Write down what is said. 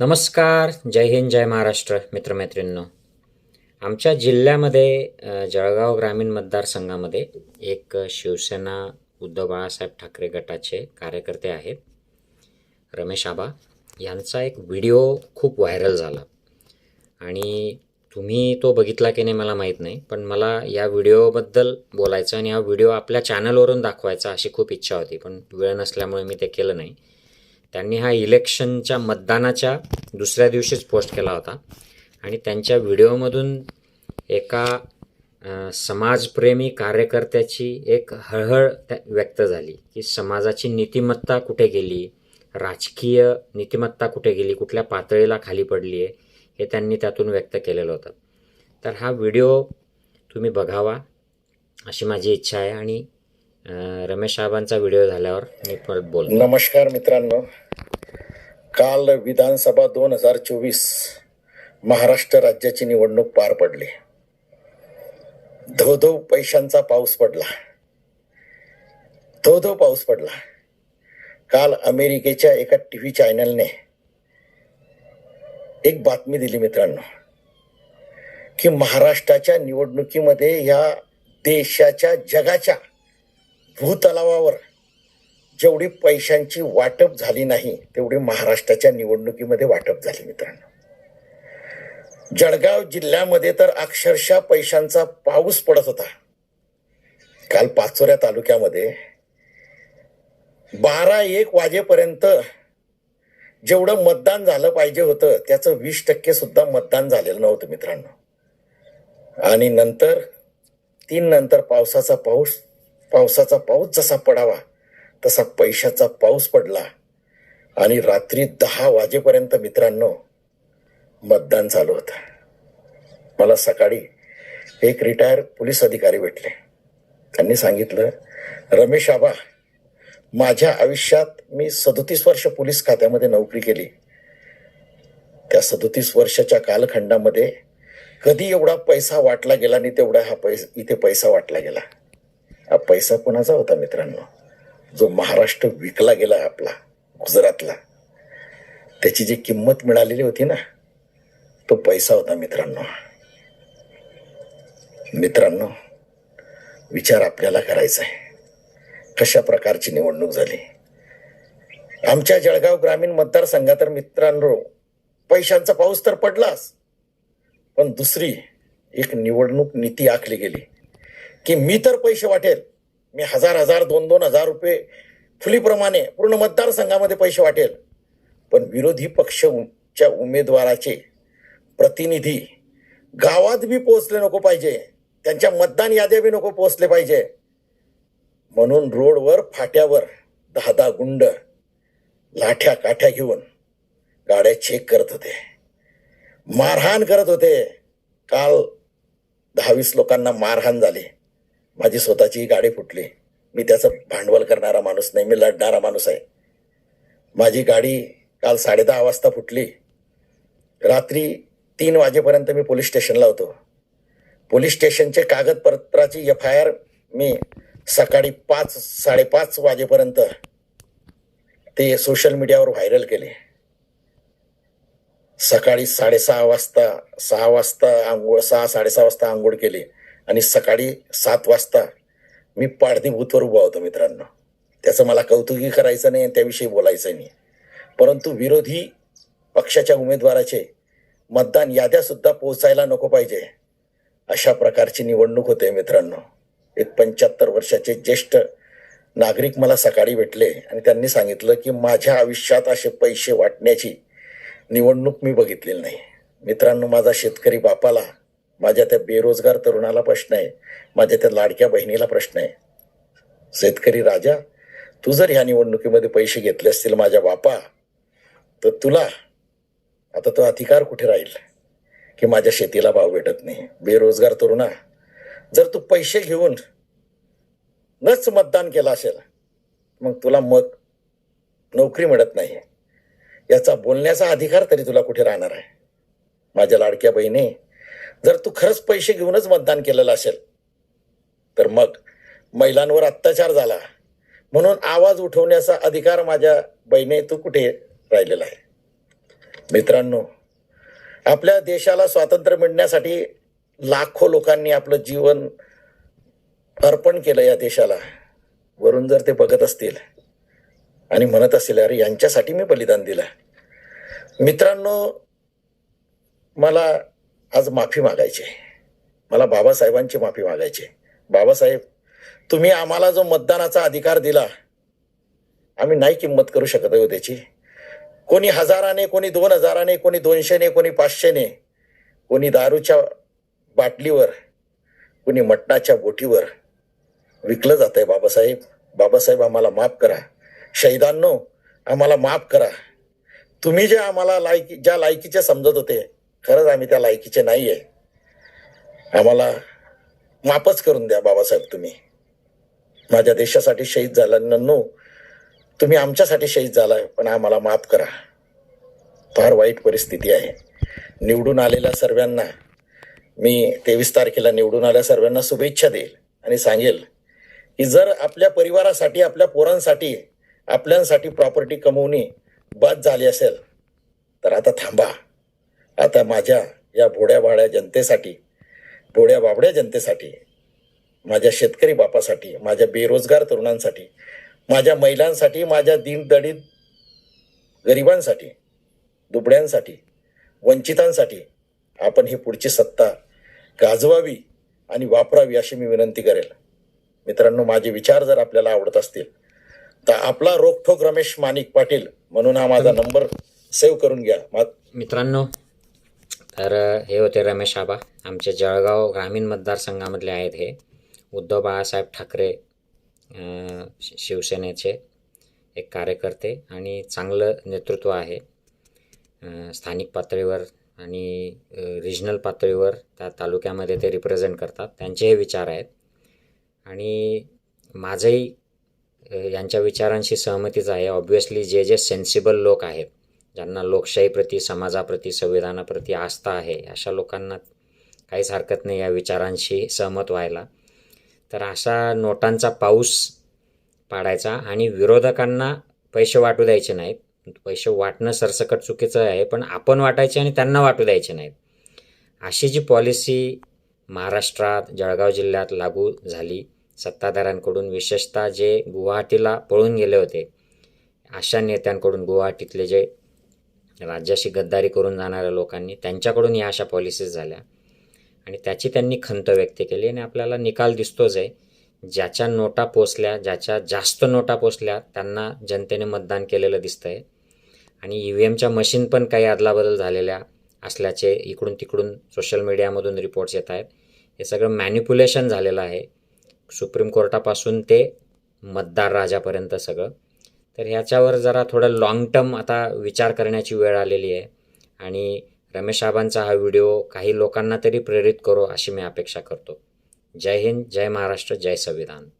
नमस्कार जय हिंद जय महाराष्ट्र मित्रमैत्रिणींनो. आमच्या जिल्ह्यामध्ये जळगाव ग्रामीण मतदारसंघामध्ये एक शिवसेना उद्धव बाळासाहेब ठाकरे गटाचे कार्यकर्ते आहेत रमेश आबा. यांचा एक व्हिडिओ खूप व्हायरल झाला. आणि तुम्ही तो बघितला की नाही मला माहीत नाही पण मला या व्हिडिओबद्दल बोलायचं आणि हा व्हिडिओ आपल्या चॅनलवरून दाखवायचा अशी खूप इच्छा होती पण वेळ नसल्यामुळे मी ते केलं नाही. त्यांनी हा इलेक्शनच्या मतदानाच्या दुसऱ्या दिवशीच पोस्ट केला होता. आणि त्यांच्या व्हिडिओमधून एका समाजप्रेमी कार्यकर्त्याची एक हळहळ व्यक्त झाली की समाजाची नीतिमत्ता कुठे गेली राजकीय नीतिमत्ता कुठे गेली कुठल्या पातळीला खाली पडली आहे हे त्यांनी त्यातून व्यक्त केलेलं होतं. तर हा व्हिडिओ तुम्ही बघावा अशी माझी इच्छा आहे. आणि रमेश साहेबांचा व्हिडिओ झाल्यावर मी परत बोल नमस्कार मित्रांनो. काल विधानसभा दोन हजार चोवीस महाराष्ट्र राज्याची निवडणूक पार पडली. धो पैशांचा पाऊस पडला. धो पाऊस पडला. काल अमेरिकेच्या एका टी व्ही चॅनलने एक बातमी दिली मित्रांनो की महाराष्ट्राच्या निवडणुकीमध्ये ह्या देशाच्या जगाच्या भूतलावावर जेवढी पैशांची वाटप झाली नाही तेवढी महाराष्ट्राच्या निवडणुकीमध्ये वाटप झाली मित्रांनो. जळगाव जिल्ह्यामध्ये तर अक्षरशः पैशांचा पाऊस पडत होता. काल पाचोऱ्या तालुक्यामध्ये बारा एक वाजेपर्यंत जेवढं मतदान झालं पाहिजे होतं त्याचं वीस टक्के सुद्धा मतदान झालेलं नव्हतं मित्रांनो. आणि नंतर तीन नंतर पावसाचा पाऊस पावसाचा पाऊस जसा पडावा तसा पैशाचा पाऊस पडला. आणि रात्री दहा वाजेपर्यंत मित्रांनो मतदान चालू होतं. मला सकाळी एक रिटायर पोलीस अधिकारी भेटले. त्यांनी सांगितलं रमेश आबा माझ्या आयुष्यात मी सदोतीस वर्ष पोलीस खात्यामध्ये नोकरी केली. त्या सदोतीस वर्षाच्या कालखंडामध्ये कधी एवढा पैसा वाटला गेला आणि तेवढा हा पैसा इथे पैसा वाटला गेला. हा पैसा कोणाचा होता मित्रांनो? जो महाराष्ट्र विकला गेला आपला गुजरातला. त्याची जी किंमत मिळालेली होती ना तो पैसा होता मित्रांनो. मित्रांनो विचार आपल्याला करायचा आहे. कशा प्रकारची निवडणूक झाली? आमच्या जळगाव ग्रामीण मतदारसंघात तर मित्रांनो पैशांचा पाऊस तर पडलाच. पण दुसरी एक निवडणूक नीती आखली गेली. की मी तर पैसे वाटेल. मी हजार हजार दोन दोन हजार रुपये फुलीप्रमाणे पूर्ण मतदारसंघामध्ये पैसे वाटेल. पण विरोधी पक्षच्या उमेदवाराचे प्रतिनिधी गावात बी पोहोचले नको पाहिजे. त्यांच्या मतदान याद्या बी नको पोहोचले पाहिजे. म्हणून रोडवर फाट्यावर दहा दहा गुंड लाठ्या काठ्या घेऊन गाड्या चेक करत होते. मारहाण करत होते. काल दहावीस लोकांना मारहाण झाली. माझी स्वतःची गाडी फुटली. मी त्याचं भांडवल करणारा माणूस नाही मी लढणारा माणूस आहे. माझी गाडी काल साडेदहा वाजता फुटली. रात्री तीन वाजेपर्यंत मी पोलीस स्टेशनला होतो. पोलीस स्टेशनचे कागदपत्राची एफ आय आर मी सकाळी पाच साडेपाच वाजेपर्यंत ते सोशल मीडियावर व्हायरल केले. सकाळी साडेसहा वाजता सहा वाजता आंघोळ सहा साडेसहा वाजता आंघोळ केली. आणि सकाळी सात वाजता मी पाडदी बूथवर उभा होतो मित्रांनो. त्याचं मला कौतुकी करायचं नाही आणि त्याविषयी बोलायचं नाही. परंतु विरोधी पक्षाच्या उमेदवाराचे मतदान याद्यासुद्धा पोहोचायला नको पाहिजे. अशा प्रकारची निवडणूक होते मित्रांनो. एक पंच्याहत्तर वर्षाचे ज्येष्ठ नागरिक मला सकाळी भेटले आणि त्यांनी सांगितलं की माझ्या आयुष्यात असे पैसे वाटण्याची निवडणूक मी बघितलेली नाही. मित्रांनो माझा शेतकरी बापाला माझ्या त्या बेरोजगार तरुणाला प्रश्न आहे. माझ्या त्या लाडक्या बहिणीला प्रश्न आहे. शेतकरी राजा तू जर ह्या निवडणुकीमध्ये पैसे घेतले असतील माझ्या बापा तर तुला आता तो अधिकार कुठे राहील? की माझ्या शेतीला भाव भेटत नाही. बेरोजगार तरुणा जर तू पैसे घेऊन नच मतदान केलं असेल मग तुला मग नोकरी मिळत नाही. याचा बोलण्याचा अधिकार तरी तुला कुठे राहणार आहे? माझ्या लाडक्या बहिणी जर तू खरंच पैसे घेऊनच मतदान केलेलं असेल तर मग महिलांवर अत्याचार झाला. म्हणून आवाज उठवण्याचा अधिकार माझ्या बहिणी तू कुठे राहिलेला आहे? मित्रांनो आपल्या देशाला स्वातंत्र्य मिळण्यासाठी लाखो लोकांनी आपलं जीवन अर्पण केलं या देशाला. वरून जर ते बघत असतील आणि म्हणत असतील अरे यांच्यासाठी मी बलिदान दिलं. मित्रांनो मला आज माफी मागायची आहे. मला बाबासाहेबांची माफी मागायची बाबासाहेब तुम्ही आम्हाला जो मतदानाचा अधिकार दिला आम्ही नाही किंमत करू शकत हो त्याची. कोणी हजाराने कोणी दोन हजाराने कोणी दोनशेने कोणी पाचशेने कोणी दारूच्या बाटलीवर कोणी मटणाच्या बोटीवर विकलं जात आहे बाबासाहेब. बाबासाहेब आम्हाला माफ करा. शहीदांनो आम्हाला माफ करा. तुम्ही जे आम्हाला लायकी ज्या लायकीचे समजत होते खरंच आम्ही त्या लायकीचे नाही आहे आम्हाला माफच करून द्या बाबासाहेब तुम्ही. माझ्या देशासाठी शहीद झाल्यानं तुम्ही आमच्यासाठी शहीद झालाय पण आम्हाला माफ करा. फार वाईट परिस्थिती आहे. निवडून आलेल्या सर्वांना मी तेवीस तारखेला निवडून आल्या सर्वांना शुभेच्छा देईल आणि सांगेल की जर आपल्या परिवारासाठी आपल्या पोरांसाठी आपल्यांसाठी प्रॉपर्टी कमवणे बाद झाली असेल तर आता थांबा. आता माझ्या या भोड्या भाड्या जनतेसाठी भोड्या बाबड्या जनतेसाठी माझ्या शेतकरी बापासाठी माझ्या बेरोजगार तरुणांसाठी माझ्या महिलांसाठी माझ्या दीनदलित गरिबांसाठी दुबड्यांसाठी वंचितांसाठी आपण ही पुढची सत्ता गाजवावी आणि वापरावी अशी मी विनंती करेल. मित्रांनो माझे विचार जर आपल्याला आवडत असतील तर आपला रोखोक रमेश माणिक पाटील म्हणून हा माझा नंबर सेव्ह करून घ्या. मित्रांनो तर हे होते रमेश आबा. आमचे जळगाव ग्रामीण मतदारसंघामधले आहेत हे. उद्धव बाळासाहेब ठाकरे शि- शिवसेनेचे एक कार्यकर्ते आणि चांगलं नेतृत्व आहे. स्थानिक पातळीवर आणि रिजनल पातळीवर त्या तालुक्यामध्ये ते रिप्रेझेंट करतात. त्यांचे हे विचार आहेत. आणि माझंही यांच्या विचारांशी सहमतीच आहे. ऑब्व्हियसली जे जे सेन्सिबल लोक आहेत ज्यांना लोकशाहीप्रती समाजाप्रती संविधानाप्रती आस्था आहे अशा लोकांना काहीच हरकत नाही या विचारांशी सहमत व्हायला. तर अशा नोटांचा पाऊस पाडायचा आणि विरोधकांना पैसे वाटू द्यायचे नाहीत. पैसे वाटणं सरसकट चुकीचं आहे पण आपण वाटायचे आणि त्यांना वाटू द्यायचे नाहीत. अशी जी पॉलिसी महाराष्ट्रात जळगाव जिल्ह्यात लागू झाली सत्ताधाऱ्यांकडून विशेषतः जे गुवाहाटीला पळून गेले होते अशा नेत्यांकडून गुवाहाटीतले जे राज्याशी गद्दारी करून जाणाऱ्या लोकांनी त्यांच्याकडून या अशा पॉलिसीज झाल्या. आणि त्याची त्यांनी खंत व्यक्त केली आणि आपल्याला निकाल दिसतोच आहे. ज्याच्या नोटा पोचल्या ज्याच्या जास्त नोटा पोचल्या त्यांना जनतेने मतदान केलेलं दिसतं आहे आणि ई व्ही एमच्या मशीन पण काही अदलाबदल झालेल्या असल्याचे इकडून तिकडून सोशल मीडियामधून रिपोर्ट्स येत आहेत. हे सगळं मॅन्युप्युलेशन झालेलं आहे. सुप्रीम कोर्टापासून ते मतदार राजापर्यंत सगळं. तर ह्याच्यावर जरा थोडं लाँग टर्म आता विचार करण्याची वेळ आलेली आहे. आणि रमेश आबांचा हा व्हिडिओ काही लोकांना तरी प्रेरित करो अशी मी अपेक्षा करतो. जय हिंद जय महाराष्ट्र जय संविधान.